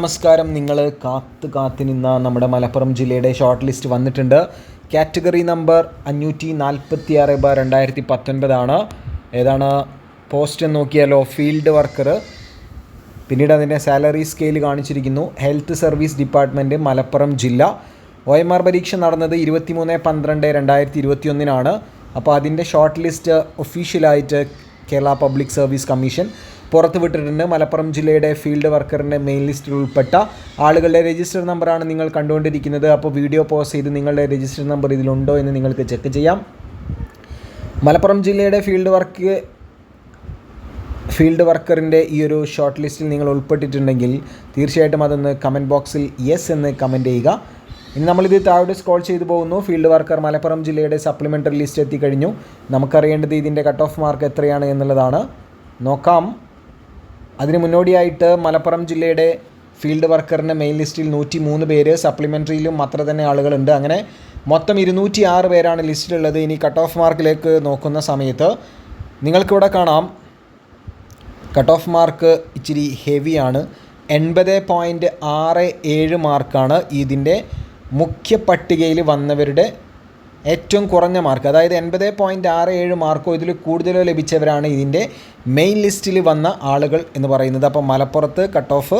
നമസ്കാരം. നിങ്ങൾ കാത്ത് കാത്ത് നിന്ന നമ്മുടെ മലപ്പുറം ജില്ലയുടെ ഷോർട്ട് ലിസ്റ്റ് വന്നിട്ടുണ്ട്. കാറ്റഗറി നമ്പർ അഞ്ഞൂറ്റി നാൽപ്പത്തി ആറ് ബ രണ്ടായിരത്തി പത്തൊൻപതാണ് ഏതാണ് പോസ്റ്റ് നോക്കിയാലോ ഫീൽഡ് വർക്കർ പിന്നീട് അതിന്റെ സാലറി സ്കെയിൽ കാണിച്ചിരിക്കുന്നു. ഹെൽത്ത് സർവീസ് ഡിപ്പാർട്ട്മെന്റ് മലപ്പുറം ജില്ല. ഒ എം ആർ പരീക്ഷ നടന്നത് ഇരുപത്തിമൂന്ന് പന്ത്രണ്ട് രണ്ടായിരത്തി ഇരുപത്തി ഒന്നിനാണ് അപ്പോൾ അതിന്റെ ഷോർട്ട് ലിസ്റ്റ് ഒഫീഷ്യലായിട്ട് കേരള പബ്ലിക് സർവീസ് കമ്മീഷൻ പുറത്തുവിട്ടിട്ടുണ്ട്. മലപ്പുറം ജില്ലയുടെ ഫീൽഡ് വർക്കറിന്റെ മെയിൻ ലിസ്റ്റിൽ ഉൾപ്പെട്ട ആളുകളുടെ രജിസ്റ്റർ നമ്പറാണ് നിങ്ങൾ കണ്ടുകൊണ്ടിരിക്കുന്നത്. അപ്പോൾ വീഡിയോ പോസ് ചെയ്ത് നിങ്ങളുടെ രജിസ്റ്റർ നമ്പർ ഇതിലുണ്ടോ എന്ന് നിങ്ങൾക്ക് ചെക്ക് ചെയ്യാം. മലപ്പുറം ജില്ലയുടെ ഫീൽഡ് വർക്ക് ഫീൽഡ് വർക്കറിന്റെ ഈ ഒരു ഷോർട്ട് ലിസ്റ്റിൽ നിങ്ങൾ ഉൾപ്പെട്ടിട്ടുണ്ടെങ്കിൽ തീർച്ചയായിട്ടും അതൊന്ന് കമന്റ് ബോക്സിൽ യെസ് എന്ന് കമന്റ് ചെയ്യുക. ഇനി നമ്മളിത് താഴോട്ട് സ്ക്രോൾ ചെയ്ത് പോകുന്നു. ഫീൽഡ് വർക്കർ മലപ്പുറം ജില്ലയുടെ സപ്ലിമെന്ററി ലിസ്റ്റ് എത്തിക്കഴിഞ്ഞു. നമുക്കറിയേണ്ടത് ഇതിന്റെ കട്ട് ഓഫ് മാർക്ക് എത്രയാണ് എന്നുള്ളതാണ്. നോക്കാം. അതിന് മുന്നോടിയായിട്ട് മലപ്പുറം ജില്ലയുടെ ഫീൽഡ് വർക്കറിന്റെ മെയിൻ ലിസ്റ്റിൽ നൂറ്റി മൂന്ന് പേര് സപ്ലിമെന്ററിയിലും മാത്രം തന്നെ ആളുകളുണ്ട്. അങ്ങനെ മൊത്തം ഇരുന്നൂറ്റി ആറ് പേരാണ് ലിസ്റ്റിലുള്ളത്. ഇനി കട്ട് ഓഫ് മാർക്കിലേക്ക് നോക്കുന്ന സമയത്ത് നിങ്ങൾക്കിവിടെ കാണാം. കട്ട് ഓഫ് മാർക്ക് ഇച്ചിരി ഹെവിയാണ് എൺപത് പോയിന്റ് ആറ് ഏഴ് മാർക്കാണ് ഇതിന്റെ മുഖ്യ പട്ടികയിൽ വന്നവരുടെ ഏറ്റവും കുറഞ്ഞ മാർക്ക് അതായത് എൺപത് പോയിന്റ് ആറ് ഏഴ് മാർക്കോ ഇതിൽ കൂടുതലോ ലഭിച്ചവരാണ് ഇതിന്റെ മെയിൻ ലിസ്റ്റിൽ വന്ന ആളുകൾ എന്ന് പറയുന്നത്. അപ്പം മലപ്പുറത്ത് കട്ട് ഓഫ്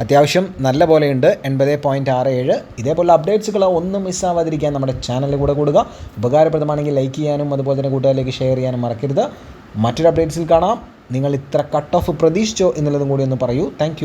അത്യാവശ്യം നല്ല പോലെയുണ്ട് എൺപത് പോയിന്റ് ആറ് ഏഴ്. ഇതേപോലെ അപ്ഡേറ്റ്സുകൾ ഒന്നും മിസ്സാവാതിരിക്കാൻ നമ്മുടെ ചാനലിൽ കൂടെ കൂടുക. ഉപകാരപ്രദമാണെങ്കിൽ ലൈക്ക് ചെയ്യാനും അതുപോലെ തന്നെ കൂട്ടുകാരിലേക്ക് ഷെയർ ചെയ്യാനും മറക്കരുത്. മറ്റൊരു അപ്ഡേറ്റ്സിൽ കാണാം. നിങ്ങൾ ഇത്ര കട്ട് ഓഫ് പ്രതീക്ഷിച്ചോ എന്നുള്ളതും കൂടി ഒന്ന് പറയൂ. താങ്ക്